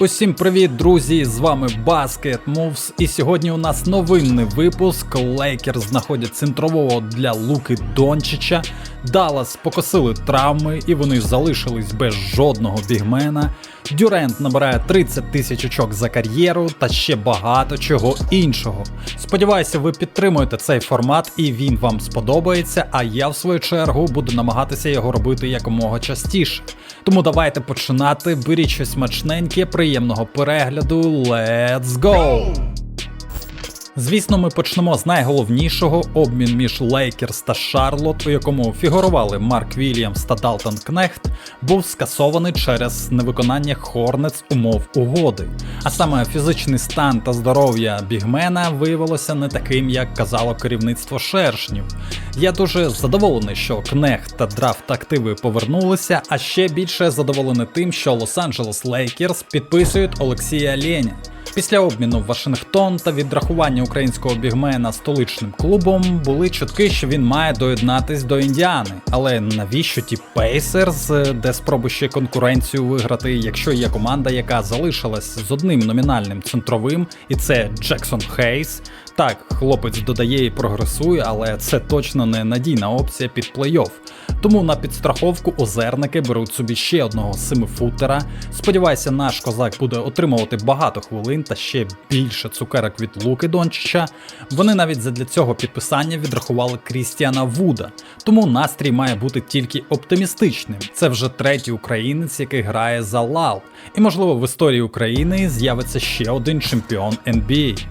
Усім привіт, друзі! З вами Basket Moves. І сьогодні у нас новинний випуск. Лейкер знаходять центрового для Луки Дончича. Даллас покосили травми і вони залишились без жодного бігмена. Дюрент набирає 30 тисяч очок за кар'єру та ще багато чого іншого. Сподіваюся, ви підтримуєте цей формат і він вам сподобається. А я в свою чергу буду намагатися його робити якомога частіше. Тому давайте починати. Беріть щось смачненьке, приємного перегляду. Let's go! Звісно, ми почнемо з найголовнішого обмін між Лейкерс та Шарлот, у якому фігурували Марк Вільямс та Далтон Кнехт, був скасований через невиконання Хорнец умов угоди. А саме фізичний стан та здоров'я бігмена виявилося не таким, як казало керівництво шершнів. Я дуже задоволений, що Кнехт та драфт активи повернулися, а ще більше задоволений тим, що Лос-Анджелес Лейкерс підписують Олексія Леня. Після обміну в Вашингтон та відрахування українського бігмена столичним клубом були чутки, що він має доєднатись до Індіани. Але навіщо ті Пейсерс, де спроби ще конкуренцію виграти, якщо є команда, яка залишилась з одним номінальним центровим, і це Джексон Хейс. Так, хлопець додає і прогресує, але це точно не надійна опція під плей-офф. Тому на підстраховку озерники беруть собі ще одного семифутера. Сподіваюся, наш козак буде отримувати багато хвилин та ще більше цукерок від Луки Дончича. Вони навіть задля цього підписання відрахували Крістіана Вуда. Тому настрій має бути тільки оптимістичним. Це вже третій українець, який грає за Лал. І можливо в історії України з'явиться ще один чемпіон NBA.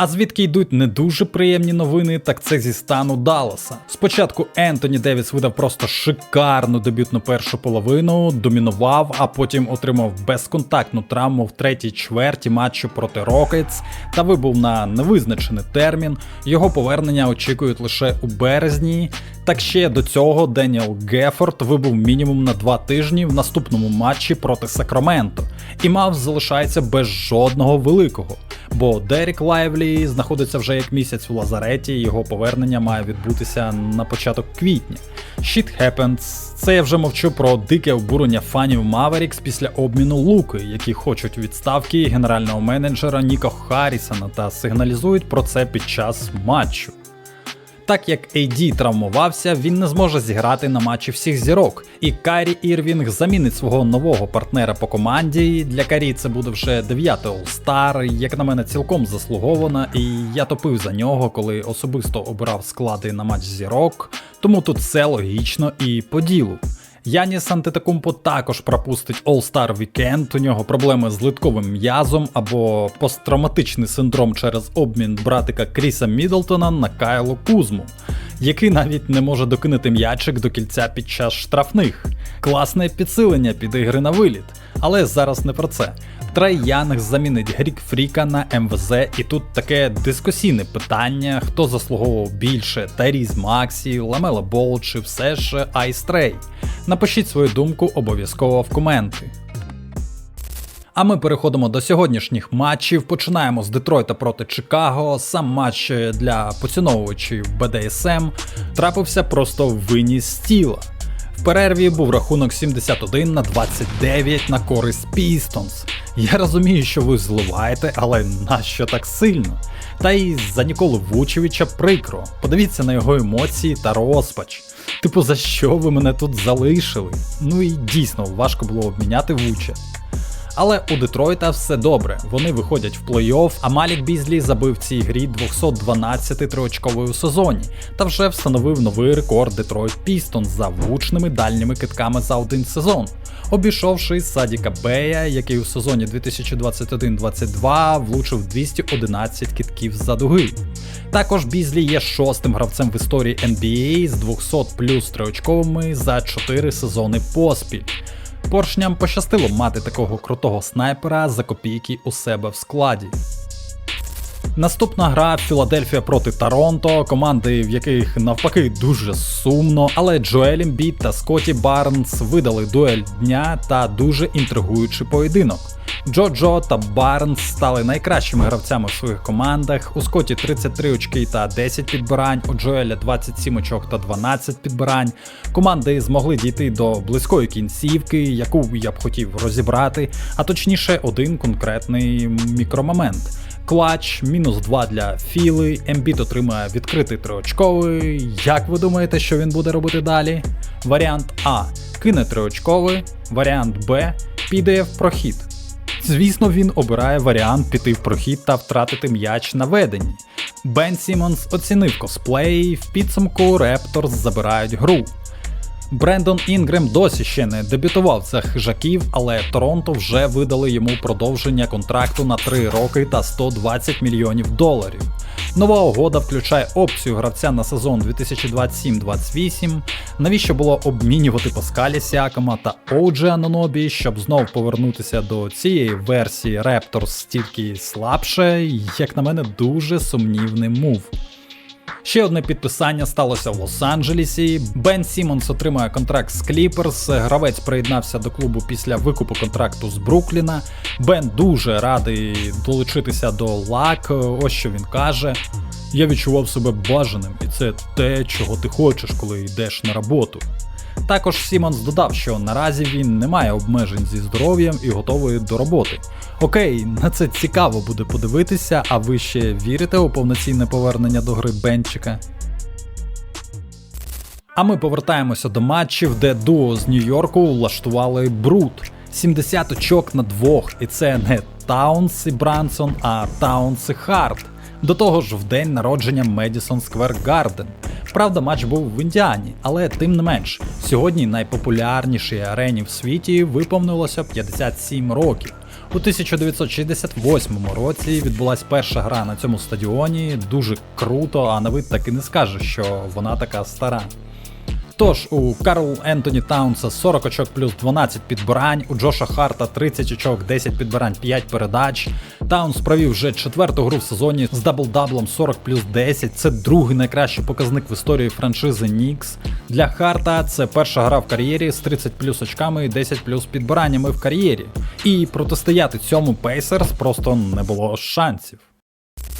А звідки йдуть не дуже приємні новини, так це зі стану Далласа. Спочатку Ентоні Девіс видав просто шикарну дебютну першу половину, домінував, а потім отримав безконтактну травму в третій чверті матчу проти Рокетс та вибув на невизначений термін. Його повернення очікують лише у березні. Так ще до цього Деніел Гефорд вибув мінімум на два тижні в наступному матчі проти Сакраменто і мав залишається без жодного великого. Бо Дерік Лайвлі знаходиться вже як місяць у лазареті, його повернення має відбутися на початок квітня. Shit happens. Це я вже мовчу про дике обурення фанів Mavericks після обміну Луки, які хочуть відставки генерального менеджера Ніко Харрісона та сигналізують про це під час матчу. Так як AD травмувався, він не зможе зіграти на матчі всіх зірок. І Карі Ірвінг замінить свого нового партнера по команді. Для Карі це буде вже дев'ятий All-Star, як на мене, цілком заслуговано, і я топив за нього, коли особисто обирав склади на матч зірок. Тому тут все логічно і по ділу. Яніс Антетакумпо також пропустить All-Star Weekend, у нього проблеми з литковим м'язом або посттравматичний синдром через обмін братика Кріса Мідлтона на Кайло Кузму, який навіть не може докинути м'ячик до кільця під час штрафних. Класне підсилення під ігри на виліт, але зараз не про це. Трей Янг замінить Грік Фріка на МВЗ, і тут таке дискусійне питання: хто заслуговував більше Теріз Максі, Ламела Бол чи все ж Айс Трей. Напишіть свою думку обов'язково в коменти. А ми переходимо до сьогоднішніх матчів. Починаємо з Детройта проти Чикаго. Сам матч для поціновувачів BDSM трапився просто в вині стіла. В перерві був рахунок 71 на 29 на користь Пістонс. Я розумію, що ви зливаєте, але нащо так сильно? Та й за Ніколу Вучевича прикро. Подивіться на його емоції та розпач. Типу, за що ви мене тут залишили? Ну і дійсно важко було обміняти Вуча. Але у Детройта все добре. Вони виходять в плей-офф, а Малік Бізлі забив в цій грі 212 триочковий у сезоні та вже встановив новий рекорд Детройт Пістон за влучними дальніми китками за один сезон, обійшовши Садіка Бея, який у сезоні 2021-22 влучив 211 китків за дуги. Також Бізлі є шостим гравцем в історії NBA з 200 плюс триочковими за 4 сезони поспіль. Поршням пощастило мати такого крутого снайпера за копійки у себе в складі. Наступна гра Філадельфія проти Торонто, команди, в яких навпаки дуже сумно, але Джоель Ембіт та Скотті Барнс видали дуель дня та дуже інтригуючий поєдинок. Джо-Джо та Барнс стали найкращими гравцями в своїх командах. У Скотті 33 очки та 10 підбирань, у Джоеля 27 очок та 12 підбирань. Команди змогли дійти до близької кінцівки, яку я б хотів розібрати, а точніше, один конкретний мікромомент. Клач, мінус 2 для Філи, Ембіт отримає відкритий триочковий. Як ви думаєте, що він буде робити далі? Варіант А. Кине триочковий, варіант Б. Піде в прохід. Звісно, він обирає варіант піти в прохід та втратити м'яч на веденні. Бен Сімонс оцінив косплей, в підсумку Репторс забирають гру. Брендон Інгрем досі ще не дебютував за хижаків, але Торонто вже видали йому продовження контракту на 3 роки та 120 мільйонів доларів. Нова угода включає опцію гравця на сезон 2027-28. Навіщо було обмінювати Паскалі Сіакома та Оуджі Анонобі, щоб знов повернутися до цієї версії Raptors тільки слабше, як на мене, дуже сумнівний мув. Ще одне підписання сталося в Лос-Анджелесі. Бен Сімонс отримує контракт з Кліперс. Гравець приєднався до клубу після викупу контракту з Брукліна. Бен дуже радий долучитися до лак. Ось що він каже. Я відчував себе бажаним, і це те, чого ти хочеш, коли йдеш на роботу. Також Сімонс додав, що наразі він не має обмежень зі здоров'ям і готовий до роботи. Окей, на це цікаво буде подивитися, а ви ще вірите у повноцінне повернення до гри Бенчика? А ми повертаємося до матчів, де дуо з Нью-Йорку влаштували бруд. 70 очок на двох, і це не Таунс і Брансон, а Таунс і Харт. До того ж, в день народження Медісон Сквер Гарден. Правда, матч був в Індіані, але тим не менш, сьогодні найпопулярнішій арені в світі виповнилося 57 років. У 1968 році відбулася перша гра на цьому стадіоні. Дуже круто, а на вид так і не скаже, що вона така стара. Тож у Карл Ентоні Таунса 40 очок плюс 12 підбирань, у Джоша Харта 30 очок, 10 підбирань, 5 передач. Таунс провів вже четверту гру в сезоні з дабл-даблом 40 плюс 10. Це другий найкращий показник в історії франшизи Нікс. Для Харта це перша гра в кар'єрі з 30 плюс очками і 10 плюс підбираннями в кар'єрі. І протистояти цьому Пейсерс просто не було шансів.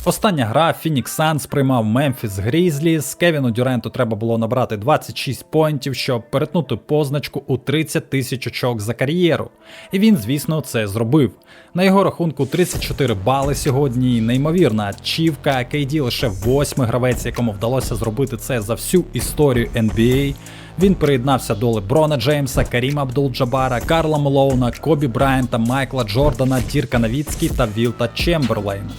Остання гра Phoenix Suns приймав Memphis Grizzlies. Кевіну Дюренту треба було набрати 26 поінтів, щоб перетнути позначку у 30 тисяч очок за кар'єру. І він, звісно, це зробив. На його рахунку 34 бали сьогодні. Неймовірна ачівка. KD лише восьмий гравець, якому вдалося зробити це за всю історію NBA. Він приєднався до Леброна Джеймса, Каріма Абдул-Джабара, Карла Мелоуна, Кобі Брайанта, Майкла Джордана, Дірка Навіцький та Вілта Чемберлейна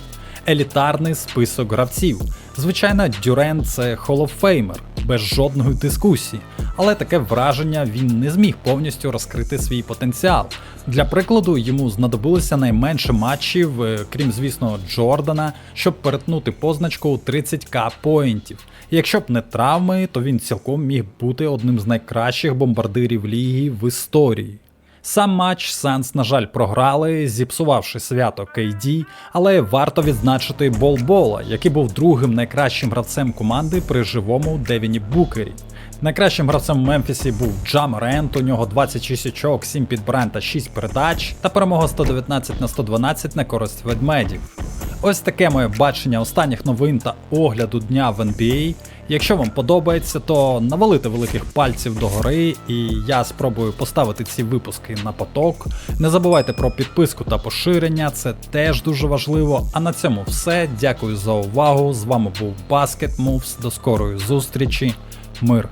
елітарний список гравців. Звичайно, Дюрен це холофеймер, без жодної дискусії, але таке враження він не зміг повністю розкрити свій потенціал. Для прикладу, йому знадобилося найменше матчів, е, крім звісно, Джордана, щоб перетнути позначку у 30к поінтів. Якщо б не травми, то він цілком міг бути одним з найкращих бомбардирів ліги в історії. Сам матч Санс, на жаль, програли, зіпсувавши свято KD, але варто відзначити Болбола, який був другим найкращим гравцем команди при живому Девіні Букері. Найкращим гравцем в Мемфісі був Джам Рент, у нього 26 очок, 7 підбрань та 6 передач, та перемога 119 на 112 на користь ведмедів. Ось таке моє бачення останніх новин та огляду дня в NBA. Якщо вам подобається, то навалите великих пальців догори, і я спробую поставити ці випуски на поток. Не забувайте про підписку та поширення, це теж дуже важливо. А на цьому все. Дякую за увагу. З вами був Basket Moves. До скорої зустрічі. Мир.